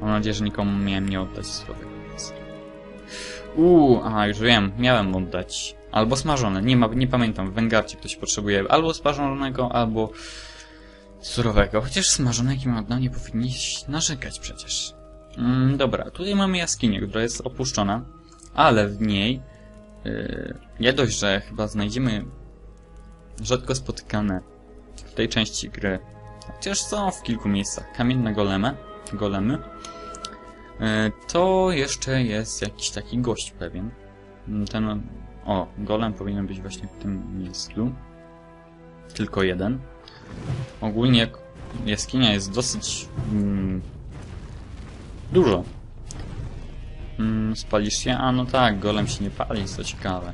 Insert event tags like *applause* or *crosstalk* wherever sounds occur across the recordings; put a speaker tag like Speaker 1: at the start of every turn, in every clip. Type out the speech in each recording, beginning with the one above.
Speaker 1: Mam nadzieję, że nikomu miałem nie oddać mięsa. Uuu, aha, już wiem, miałem oddać. Albo smażone, nie, ma, nie pamiętam, w Wengarcie ktoś potrzebuje albo smażonego, albo surowego. Chociaż smażonego oddał, nie powinniś narzekać przecież. Mm, dobra, tutaj mamy jaskinię, która jest opuszczona, ale w niej yy, nie dość, że chyba znajdziemy rzadko spotykane w tej części gry, chociaż są w kilku miejscach, kamienne golemy, golemy, yy, to jeszcze jest jakiś taki gość pewien. Ten, o, golem powinien być właśnie w tym miejscu. Tylko jeden. Ogólnie jaskinia jest dosyć mm, dużo. Mm, spalisz się? A no tak, golem się nie pali, co ciekawe.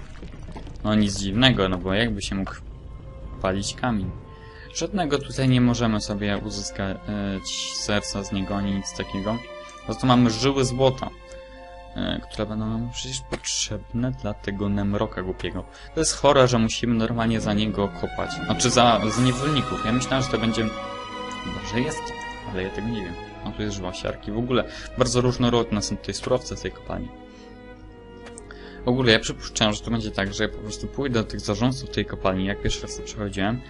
Speaker 1: No nic dziwnego, no bo jakby się mógł palić kamień. Żadnego tutaj nie możemy sobie uzyskać serca z niego, ani nic takiego. Za to mamy żyły złota, e, które będą nam przecież potrzebne dla tego Nemroka głupiego. To jest chore, że musimy normalnie za niego kopać. Znaczy za, za niewolników. Ja myślałem, że to będzie... Chyba, że jest, ale ja tego nie wiem. No tu jest żyła siarki. W ogóle bardzo różnorodne są tutaj surowce tej kopalni. W ogóle ja przypuszczałem, że to będzie tak, że ja po prostu pójdę do tych zarządców tej kopalni, jak pierwszy raz to przechodziłem.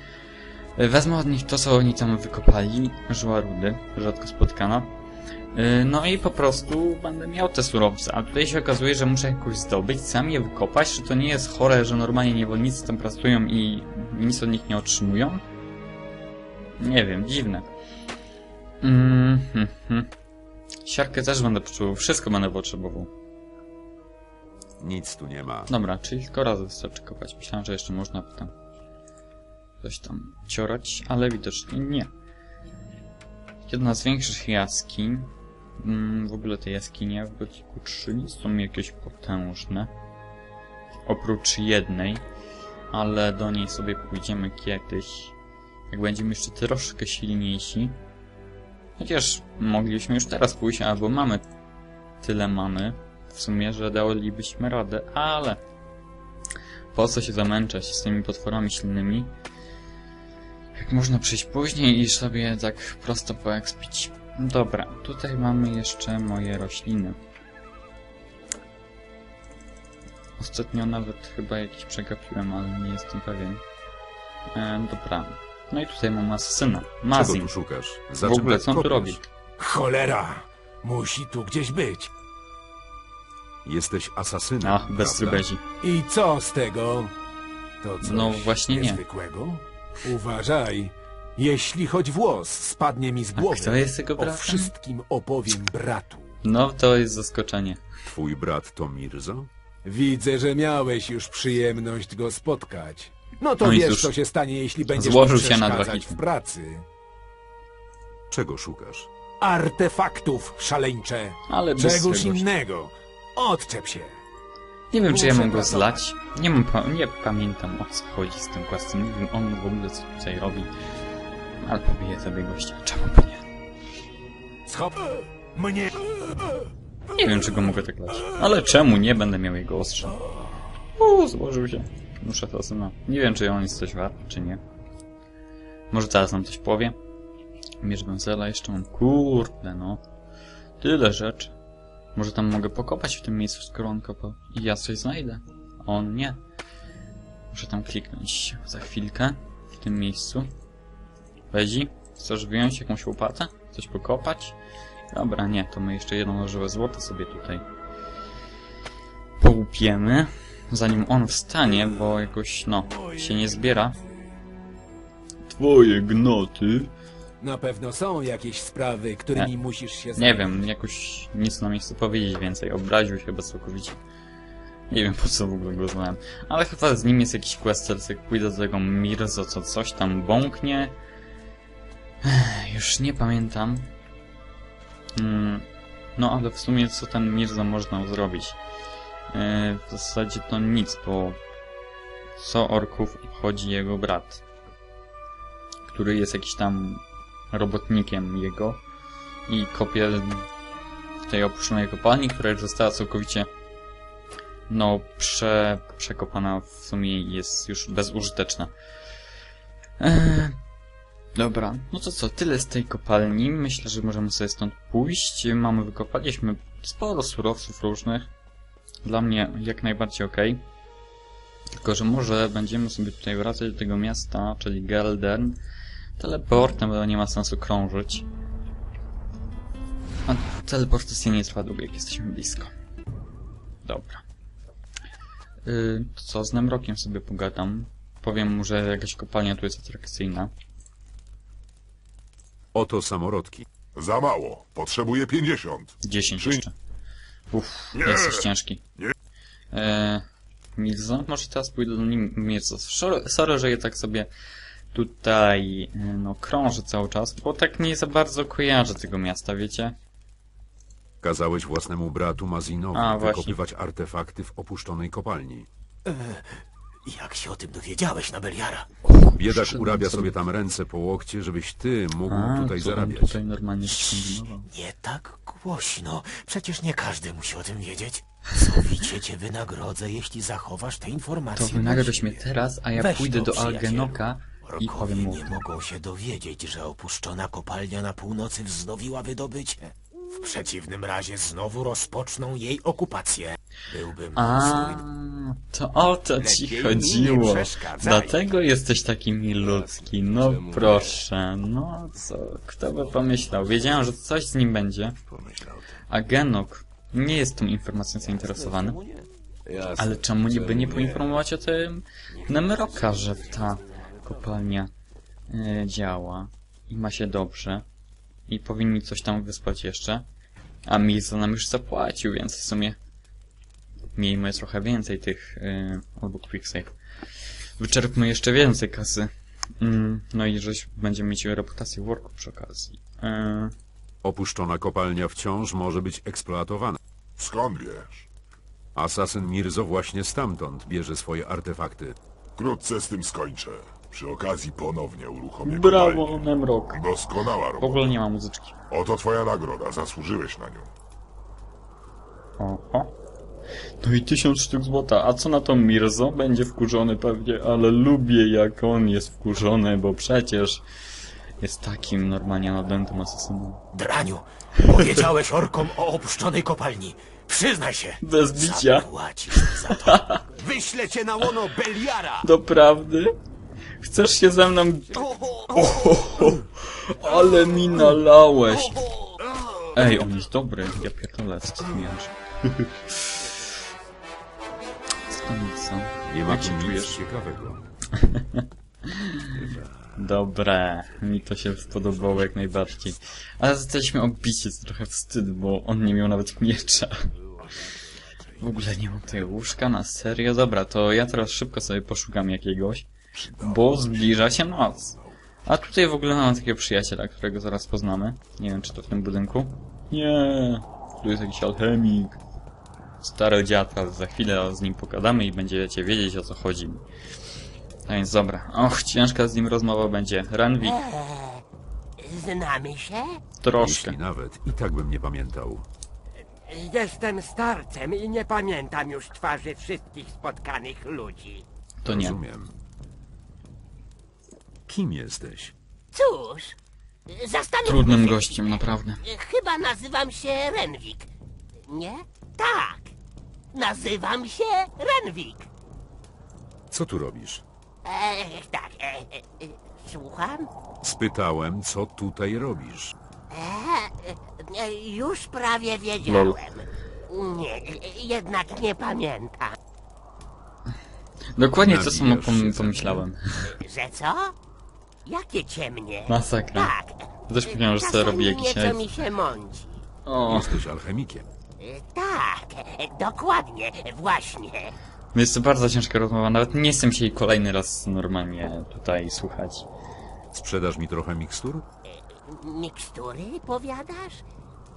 Speaker 1: Wezmę od nich to, co oni tam wykopali, żyła rudy, rzadko spotykana. Yy, No i po prostu będę miał te surowce, a tutaj się okazuje, że muszę jakoś zdobyć, sam je wykopać, czy to nie jest chore, że normalnie niewolnicy tam pracują i nic od nich nie otrzymują? Nie wiem, dziwne. Mm, hmm, hmm. Siarkę też będę potrzebował, wszystko będę potrzebował.
Speaker 2: Nic tu nie ma.
Speaker 1: Dobra, czyli tylko raz wystarczy kopać. Myślałem, że jeszcze można tam coś tam ciorać, ale widocznie nie. Jedna z większych jaskiń. Mm, w ogóle te jaskinie w Gotiku 3 nie są jakieś potężne. Oprócz jednej, ale do niej sobie pójdziemy kiedyś. Jak będziemy jeszcze troszkę silniejsi. Chociaż mogliśmy już teraz pójść, albo mamy tyle mamy w sumie, że dalibyśmy radę, ale po co się zamęczać z tymi potworami silnymi? Jak można przyjść później i sobie tak prosto poekspić. Dobra, tutaj mamy jeszcze moje rośliny. Ostatnio nawet chyba jakiś przegapiłem, ale nie jestem pewien. E, dobra. No i tutaj mam asesyna.
Speaker 2: Czego
Speaker 1: Mazin.
Speaker 2: tu szukasz?
Speaker 1: W
Speaker 2: Za czym
Speaker 1: ogóle, co on tu robi?
Speaker 3: Cholera! Musi tu gdzieś być.
Speaker 2: Jesteś asasynem,
Speaker 1: Ach, bez
Speaker 2: prawda?
Speaker 1: trybezi.
Speaker 3: I co z tego? To coś
Speaker 1: No właśnie nie.
Speaker 3: niezwykłego? Uważaj. Jeśli choć włos spadnie mi z głowy,
Speaker 1: kto jest jego
Speaker 3: o
Speaker 1: bratem?
Speaker 3: wszystkim opowiem bratu.
Speaker 1: No, to jest zaskoczenie.
Speaker 2: Twój brat to Mirzo?
Speaker 3: Widzę, że miałeś już przyjemność go spotkać. No to
Speaker 1: No i
Speaker 3: wiesz,
Speaker 1: cóż,
Speaker 3: co się stanie, jeśli będziesz
Speaker 1: złożył się na dwa
Speaker 3: przeszkadzać
Speaker 1: hity.
Speaker 3: w pracy.
Speaker 2: Czego szukasz?
Speaker 3: Artefaktów szaleńcze.
Speaker 1: Ale bez
Speaker 3: Czegoś
Speaker 1: czegoś.
Speaker 3: innego. Odczep się.
Speaker 1: Nie wiem, czy ja mam go zlać. Nie, mam, pa- nie pamiętam o co chodzi z tym questem. Nie wiem on w ogóle co tutaj robi. Ale pobiję sobie gościa. Czemu by nie?
Speaker 3: Schop mnie.
Speaker 1: Nie wiem, czy go mogę tak lać. Ale czemu nie będę miał jego ostrza? Uuu, złożył się. Muszę to syna. Nie wiem, czy on jest coś wart, czy nie. Może teraz nam coś powie. Mierz Gonsela jeszcze mam. Kurde, no. Tyle rzeczy. Może tam mogę pokopać w tym miejscu, skoro on kopał. I ja coś znajdę. A on nie. Muszę tam kliknąć za chwilkę. W tym miejscu. Wezi? Chcesz wyjąć jakąś łopatę? Coś pokopać? Dobra, nie, to my jeszcze jedno żywe złoto sobie tutaj połupiemy, zanim on wstanie, bo jakoś, no, się nie zbiera. Twoje gnoty?
Speaker 3: Na pewno są jakieś sprawy, którymi musisz się
Speaker 1: Nie
Speaker 3: zająć.
Speaker 1: wiem, jakoś nic nam nie chce powiedzieć więcej. Obraził się chyba całkowicie. Nie wiem po co w ogóle go znałem. Ale chyba z nim jest jakiś quest, teraz jak pójdę do tego Mirzo, co coś tam bąknie. Już nie pamiętam. Mm, no ale w sumie co ten Mirza można zrobić? Yy, w zasadzie to nic, bo co orków obchodzi jego brat, który jest jakiś tam robotnikiem jego i kopie tej opuszczonej kopalni, która już została całkowicie no prze, przekopana w sumie jest już bezużyteczna. Eee, Dobra, no to co, tyle z tej kopalni. Myślę, że możemy sobie stąd pójść. Mamy, wykopaliśmy sporo surowców różnych. Dla mnie jak najbardziej ok. Tylko, że może będziemy sobie tutaj wracać do tego miasta, czyli Geldern, teleportem, bo nie ma sensu krążyć. A teleportacja nie trwa długo, jak jesteśmy blisko. Dobra. Yy, to co, z Nemrokiem sobie pogadam. Powiem mu, że jakaś kopalnia tu jest atrakcyjna.
Speaker 2: Oto samorodki.
Speaker 4: Za mało. Potrzebuję 50.
Speaker 1: 10
Speaker 4: Trzy-
Speaker 1: jeszcze. Uff,
Speaker 4: Nie.
Speaker 1: jesteś ciężki.
Speaker 4: Nie.
Speaker 1: Eee, Mirzo? Może teraz pójdę do nim Mirzo. Sorry, sorry, że je tak sobie tutaj, e, no, krążę cały czas, bo tak nie za bardzo kojarzę tego miasta, wiecie?
Speaker 2: Kazałeś własnemu bratu Mazinowi
Speaker 1: A, właśnie.
Speaker 2: wykopywać artefakty w opuszczonej kopalni.
Speaker 5: Jak się o tym dowiedziałeś, Nabeliara?
Speaker 2: Biedak urabia
Speaker 1: sobie-
Speaker 2: tam ręce po łokcie, żebyś ty mógł
Speaker 1: A,
Speaker 2: tutaj
Speaker 1: to
Speaker 2: zarabiać.
Speaker 1: tutaj normalnie.
Speaker 5: Nie tak głośno. Przecież nie każdy musi o tym wiedzieć. Sowicie cię wynagrodzę, jeśli zachowasz te
Speaker 1: To
Speaker 5: informacje.
Speaker 1: wynagrodź
Speaker 5: dla
Speaker 1: mnie teraz, a ja
Speaker 5: Weź
Speaker 1: pójdę
Speaker 5: to,
Speaker 1: do
Speaker 5: przyjacielu.
Speaker 1: Algenoka i powiem mu.
Speaker 5: nie mogą się dowiedzieć, że opuszczona kopalnia na północy wznowiła wydobycie. W przeciwnym razie znowu rozpoczną jej okupację. Byłbym
Speaker 1: A, to o to ci chodziło. Dlatego jesteś taki milutki. No proszę, no co, kto by pomyślał? Wiedziałem, że coś z nim będzie. A Genok nie jest tą informacją zainteresowany. Ale czemu niby nie poinformować o tym Nemroka, że ta kopalnia e, działa i ma się dobrze i powinni coś tam wysłać jeszcze. A Mizo nam już zapłacił, więc w sumie miejmy trochę więcej tych, yy, albo quick save. Wyczerpmy jeszcze więcej kasy. Mm, no i żeś będziemy mieć reputację worku przy okazji. Yy,
Speaker 2: Opuszczona kopalnia wciąż może być eksploatowana.
Speaker 4: Skąd wiesz?
Speaker 2: Asasyn Mirzo właśnie stamtąd bierze swoje artefakty.
Speaker 4: Wkrótce z tym skończę. Przy okazji ponownie uruchomię
Speaker 1: brawo,
Speaker 4: kopalnię.
Speaker 1: Nemrok!
Speaker 4: Doskonała
Speaker 1: W
Speaker 4: robota.
Speaker 1: ogóle nie ma muzyczki.
Speaker 4: Oto twoja nagroda. Zasłużyłeś na nią.
Speaker 1: O, o. No i tysiąc sztuk złota. A co na to Mirzo? Będzie wkurzony pewnie, ale lubię jak on jest wkurzony, bo przecież jest takim normalnie nadętym asesynem.
Speaker 5: Draniu, powiedziałeś orkom o opuszczonej kopalni. Przyznaj się.
Speaker 1: Bez bicia.
Speaker 5: Zapłacisz za to. *laughs*
Speaker 3: Wyślę cię na łono Beliara!
Speaker 1: Doprawdy? Chcesz się ze mną... Ohoho, ale mi nalałeś. Ej, on jest dobry. Ja pierdolę, co ty to nic, co?
Speaker 2: Nie ma
Speaker 1: się
Speaker 2: nic
Speaker 1: czujesz?
Speaker 2: ciekawego. *laughs*
Speaker 1: Dobre, mi to się spodobało jak najbardziej. Ale zostaliśmy obici, jest trochę wstyd, bo on nie miał nawet miecza. W ogóle nie mam tutaj łóżka, na serio? Dobra, to ja teraz szybko sobie poszukam jakiegoś, bo zbliża się noc. A tutaj w ogóle mamy takiego przyjaciela, którego zaraz poznamy. Nie wiem, czy to w tym budynku. Nie, tu jest jakiś alchemik. Stary dziadka, za chwilę z nim pogadamy i będziecie wiedzieć o co chodzi. A więc dobra. Och, ciężka z nim rozmowa będzie. Ranwik,
Speaker 6: Znamy się?
Speaker 1: troszkę.
Speaker 2: Jeśli nawet, i tak bym nie pamiętał.
Speaker 6: Jestem starcem i nie pamiętam już twarzy wszystkich spotkanych ludzi.
Speaker 1: To nie.
Speaker 2: Rozumiem. Kim jesteś?
Speaker 6: Cóż, zastanówmy
Speaker 1: Trudnym
Speaker 6: się.
Speaker 1: gościem, naprawdę.
Speaker 6: Chyba nazywam się Renwik. Nie? Tak. Nazywam się Renwik.
Speaker 2: Co tu robisz?
Speaker 6: E, tak, e, e, e, słucham?
Speaker 2: Spytałem, co tutaj robisz.
Speaker 6: E, e, już prawie wiedziałem. Nie, jednak nie pamiętam.
Speaker 1: Dokładnie to samo pom pomyślałem.
Speaker 6: Że co? Jakie ciemnie?
Speaker 1: Masakra.
Speaker 6: Tak.
Speaker 1: Też powiedziałem, że sobie
Speaker 6: Czasami
Speaker 1: robi jakiś
Speaker 6: nieco mi się mąci.
Speaker 1: O,
Speaker 2: Jesteś alchemikiem.
Speaker 6: E, Tak, e, dokładnie, właśnie.
Speaker 1: jest to bardzo ciężka rozmowa. Nawet nie chcę się jej kolejny raz normalnie tutaj słuchać.
Speaker 2: Sprzedasz mi trochę mikstur?
Speaker 6: Mikstury, powiadasz?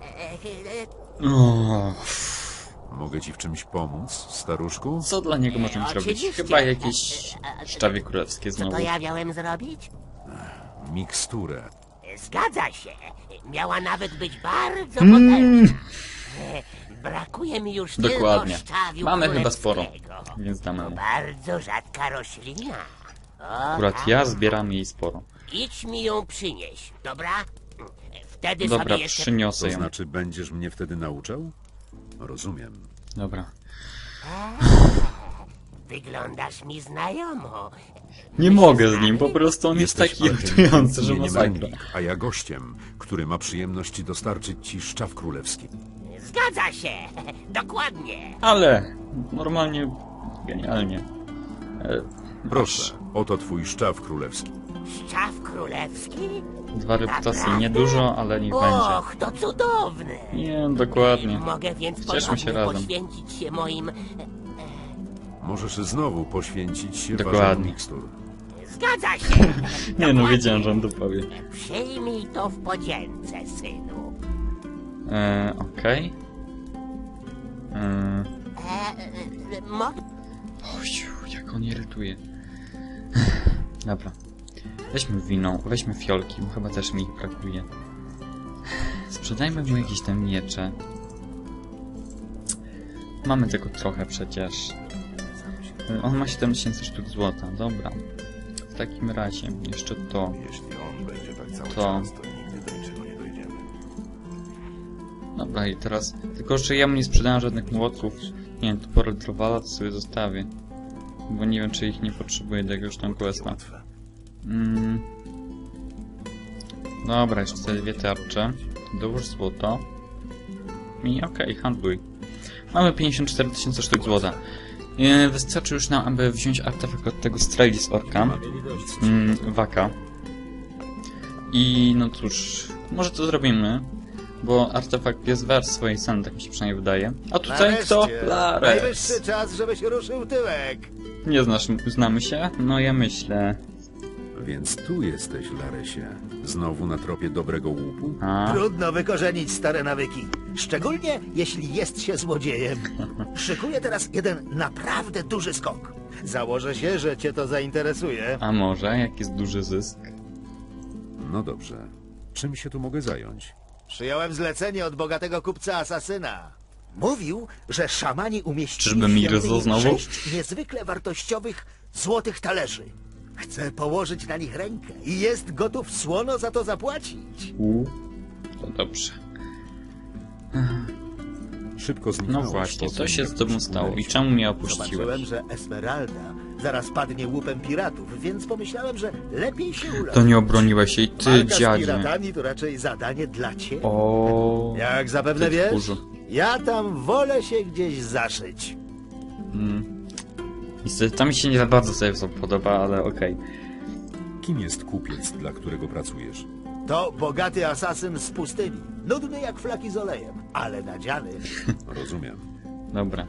Speaker 6: E, e,
Speaker 1: O,
Speaker 2: Mogę ci w czymś pomóc, staruszku?
Speaker 1: co dla niego możemy
Speaker 6: E,
Speaker 1: zrobić?
Speaker 6: oczywiście.
Speaker 1: Chyba jakieś szczawie królewskie
Speaker 6: Co
Speaker 1: znowu.
Speaker 6: to ja miałem zrobić?
Speaker 2: Miksturę.
Speaker 6: Zgadza się. Miała nawet być bardzo
Speaker 1: Mm.
Speaker 6: potężna. Brakuje mi już
Speaker 1: Dokładnie.
Speaker 6: tylko szczawiu
Speaker 1: Mamy chyba sporo,
Speaker 6: królewskiego.
Speaker 1: więc damy
Speaker 6: To
Speaker 1: mu.
Speaker 6: bardzo rzadka roślina. O,
Speaker 1: Akurat
Speaker 6: tak.
Speaker 1: ja zbieram jej sporo.
Speaker 6: Idź mi ją przynieś, dobra? Wtedy
Speaker 1: Dobra,
Speaker 6: sobie jeszcze...
Speaker 1: przyniosę
Speaker 2: To
Speaker 1: ją.
Speaker 2: znaczy, będziesz mnie wtedy nauczał? Rozumiem.
Speaker 1: Dobra.
Speaker 6: Wyglądasz mi znajomo.
Speaker 1: Nie mogę z nim, po prostu on jest taki irytujący, że masakra.
Speaker 2: A ja gościem, który ma przyjemność dostarczyć ci szczaw królewski.
Speaker 6: Zgadza się, *laughs* dokładnie.
Speaker 1: Ale normalnie genialnie. E,
Speaker 2: Proszę, oto twój szczaw królewski.
Speaker 6: Szczaw królewski?
Speaker 1: Dwa reputacje niedużo, ale niech będzie.
Speaker 6: Och, to cudowne.
Speaker 1: Nie, dokładnie.
Speaker 6: Mogę więc
Speaker 1: Cieszmy się
Speaker 6: ponownie
Speaker 1: razem.
Speaker 6: poświęcić się moim...
Speaker 2: Możesz znowu poświęcić się
Speaker 1: Dokładnie.
Speaker 2: ważeniu mikstur.
Speaker 6: Zgadza się. *laughs*
Speaker 1: Nie no, wiedziałem, że on to powie.
Speaker 6: Przyjmij to w podzięce, synu.
Speaker 1: E, Okej. E,
Speaker 6: E, e, mo...
Speaker 1: Ociu, jak on irytuje. *laughs* Dobra. Weźmy wino, weźmy fiolki, bo chyba też mi ich brakuje. Sprzedajmy mu jakieś te miecze. Mamy tego trochę przecież. On ma 7000 sztuk złota, dobra. W takim razie, jeszcze to.
Speaker 4: Jeśli on będzie tak cały
Speaker 1: To.
Speaker 4: czas, to nigdy do niczego nie dojdziemy.
Speaker 1: Dobra, i teraz... Tylko, że ja mu nie sprzedałem żadnych młotków. Nie wiem, to porę drwala to sobie zostawię. Bo nie wiem, czy ich nie potrzebuję do jakiegoś tam questa. Mm. Dobra, jeszcze te dwie tarcze. Dołóż złoto. I okej, handluj. Mamy 54 tysiące sztuk złota. Wystarczy już nam, aby wziąć artefakt od tego Strellis Orka. Mm, Waka. I no cóż, może to zrobimy. Bo artefakt jest wart swojej ceny, tak mi się przynajmniej wydaje. A tutaj kto? Lares.
Speaker 7: Najwyższy czas, żebyś ruszył tyłek.
Speaker 1: Nie znasz, znamy się? No ja myślę.
Speaker 2: Więc tu jesteś, Laresie. Znowu na tropie dobrego łupu?
Speaker 1: A,
Speaker 7: Trudno wykorzenić stare nawyki. Szczególnie jeśli jest się złodziejem. Szykuję teraz jeden naprawdę duży skok. Założę się, że cię to zainteresuje.
Speaker 1: a może, jak jest duży zysk?
Speaker 2: No dobrze. Czym się tu mogę zająć?
Speaker 7: Przyjąłem zlecenie od bogatego kupca asasyna. Mówił, że szamani umieścili
Speaker 1: Czyżby
Speaker 7: w
Speaker 1: Mirzo
Speaker 7: świątyni
Speaker 1: znowu?
Speaker 7: sześć niezwykle wartościowych złotych talerzy. Chce położyć na nich rękę i jest gotów słono za to zapłacić.
Speaker 1: U, to dobrze.
Speaker 2: Szybko
Speaker 1: No
Speaker 2: zniknąłeś
Speaker 1: właśnie,
Speaker 2: po
Speaker 1: co
Speaker 2: tym,
Speaker 1: się
Speaker 2: jak
Speaker 1: z tobą stało i czemu mnie
Speaker 7: Zobaczyłem,
Speaker 1: opuściłeś?
Speaker 7: że Esmeralda zaraz padnie łupem piratów, więc pomyślałem, że lepiej się ulać.
Speaker 1: To nie obroniłeś się i ty,
Speaker 7: Walka z
Speaker 1: dziadzie.
Speaker 7: piratami to raczej zadanie dla ciebie.
Speaker 1: O,
Speaker 7: Jak zapewne
Speaker 1: ty
Speaker 7: wiesz,
Speaker 1: tchórzu.
Speaker 7: ja tam wolę się gdzieś zaszyć.
Speaker 1: Niestety, to mi się nie za bardzo sobie podoba, ale okej.
Speaker 2: Kim jest kupiec, dla którego pracujesz?
Speaker 7: To bogaty asasyn z pustyni. Nudny jak flaki z olejem, ale nadziany. *laughs*
Speaker 2: Rozumiem.
Speaker 1: Dobra.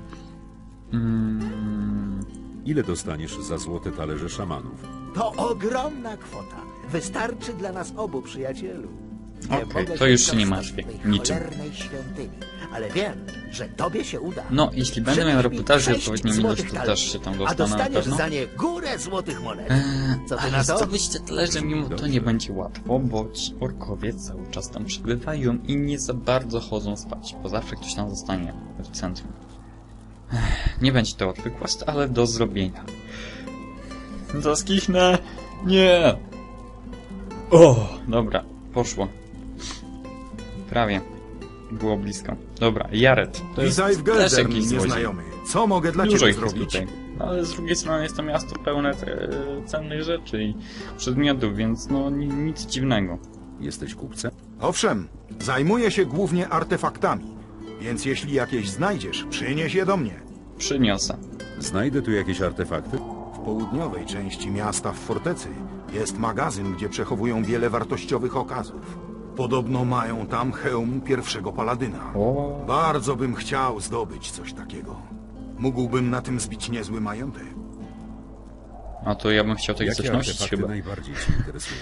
Speaker 1: Mm,
Speaker 2: Ile dostaniesz za złote talerze szamanów?
Speaker 7: To ogromna kwota. Wystarczy dla nas obu, przyjacielu. Nie
Speaker 1: Okej,
Speaker 7: mogę
Speaker 1: to już się
Speaker 7: dostać
Speaker 1: nie martwię.
Speaker 7: tej
Speaker 1: Niczym.
Speaker 7: cholernej świątyni, ale wiem, że tobie się uda.
Speaker 1: no, jeśli będę miał
Speaker 7: Przynieś mi
Speaker 1: reputację
Speaker 7: sześć złotych
Speaker 1: to też się tam
Speaker 7: A
Speaker 1: dostanę na
Speaker 7: dostaniesz
Speaker 1: pewno.
Speaker 7: za nie górę złotych monet.
Speaker 1: Eee,
Speaker 7: Co ty
Speaker 1: ale
Speaker 7: na to?
Speaker 1: zdobyć te talerze mimo to nie będzie łatwo, bo ci orkowie cały czas tam przybywają i nie za bardzo chodzą spać, bo zawsze ktoś tam zostanie w centrum. Ech, nie będzie to łatwy quest, ale do zrobienia. Zaskichnę! Nie! O, dobra, poszło. Prawie. Było blisko. Dobra, Jared. To jest
Speaker 8: Witaj w
Speaker 1: też
Speaker 8: Gelder,
Speaker 1: jakiś złodziej.
Speaker 8: nieznajomy. Co mogę dla
Speaker 1: Dużo
Speaker 8: ciebie
Speaker 1: ich jest
Speaker 8: zrobić?
Speaker 1: tutaj. No, ale z drugiej strony jest to miasto pełne e, cennych rzeczy i przedmiotów, więc no ni- nic dziwnego.
Speaker 2: Jesteś kupcem?
Speaker 8: Owszem, zajmuję się głównie artefaktami, więc jeśli jakieś znajdziesz, przynieś je do mnie.
Speaker 1: Przyniosę.
Speaker 2: Znajdę tu jakieś artefakty?
Speaker 8: W południowej części miasta w fortecy jest magazyn, gdzie przechowują wiele wartościowych okazów. Podobno mają tam hełm pierwszego paladyna.
Speaker 1: O,
Speaker 8: Bardzo bym chciał zdobyć coś takiego. Mógłbym na tym zbić niezły majątek.
Speaker 1: a to ja bym chciał takie coś nosić
Speaker 2: artefakty
Speaker 1: chyba.
Speaker 2: najbardziej cię interesują?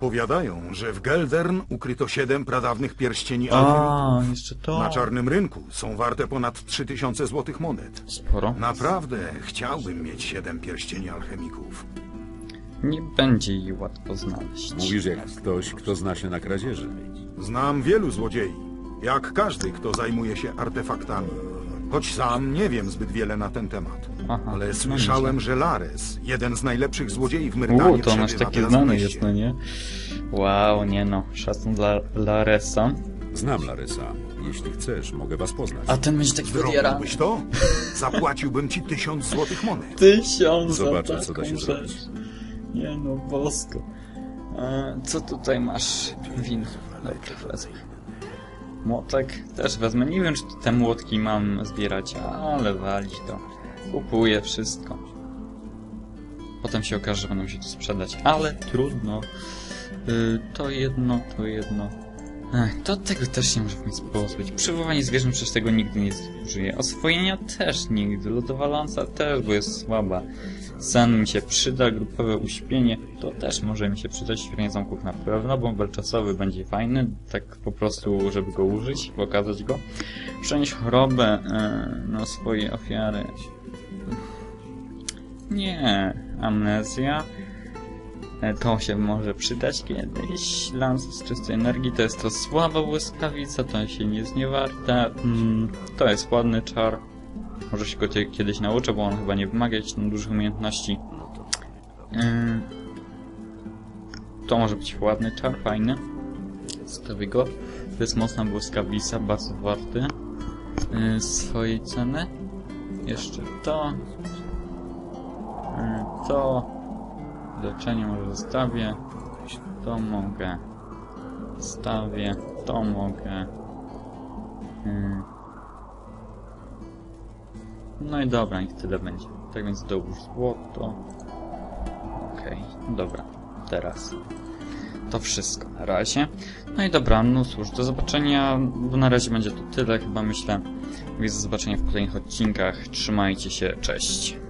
Speaker 8: Powiadają, że w Geldern ukryto siedem pradawnych pierścieni alchemików.
Speaker 1: A, jeszcze to.
Speaker 8: Na czarnym rynku są warte ponad 3000 złotych monet.
Speaker 1: Sporo.
Speaker 8: Naprawdę chciałbym mieć siedem pierścieni alchemików.
Speaker 1: Nie będzie jej łatwo znaleźć.
Speaker 2: Mówisz jak ktoś, kto zna się na kradzieży.
Speaker 8: Znam wielu złodziei, jak każdy, kto zajmuje się artefaktami. choć sam nie wiem zbyt wiele na ten temat.
Speaker 1: Aha,
Speaker 8: Ale słyszałem, że Lares, jeden z najlepszych złodziei w Myrtanie,
Speaker 1: U, to on aż
Speaker 8: przebywa
Speaker 1: taki znany jest, no nie? Wow, nie no. Szacun dla Laresa.
Speaker 2: Znam Larysa. Jeśli chcesz, mogę was poznać.
Speaker 1: A ten będzie taki.
Speaker 8: Zrobiłbyś to? Zapłaciłbym ci tysiąc złotych monet.
Speaker 1: Tysiąc
Speaker 2: Zobaczę, co da się
Speaker 1: rzecz.
Speaker 2: zrobić.
Speaker 1: Nie no, bosko. E, co tutaj masz? Win. Dobra, wezmę. Młotek też wezmę. Nie wiem, czy te młotki mam zbierać, ale walić to. Kupuję wszystko. Potem się okaże, że będą się tu sprzedać, ale trudno. Y, to jedno, to jedno. Ech, to tego też się może pozbyć. Przywołanie zwierząt przecież tego nigdy nie zużyję. Oswojenia też nigdy. Lodowa lanca też, bo jest słaba. Sen mi się przyda, grupowe uśpienie to też może mi się przydać. Świetnie zamków na pewno, bąbel czasowy będzie fajny, tak po prostu, żeby go użyć, pokazać go. Przenieść chorobę e, na swoje ofiary. Nie, amnezja. E, To się może przydać kiedyś. Lans z czystej energii to jest to słaba błyskawica, to się nie jest niewarte. Mm, to jest ładny czar. Może się go kiedyś nauczę, bo on chyba nie wymaga jakichś dużych umiejętności. Ym, To może być ładny czar, fajny. Zostawię go. To jest mocna błyskawica, bardzo warty yy, swojej ceny. Jeszcze to. Yy, To. Leczenie może zostawię. To mogę. Stawię. To mogę. Yy. No i dobra, niech tyle będzie. Tak więc dołóż złoto. Okej, dobra. Teraz. To wszystko na razie. No i dobra, no cóż, do zobaczenia. Bo na razie będzie to tyle, chyba myślę. Więc do zobaczenia w kolejnych odcinkach. Trzymajcie się, cześć.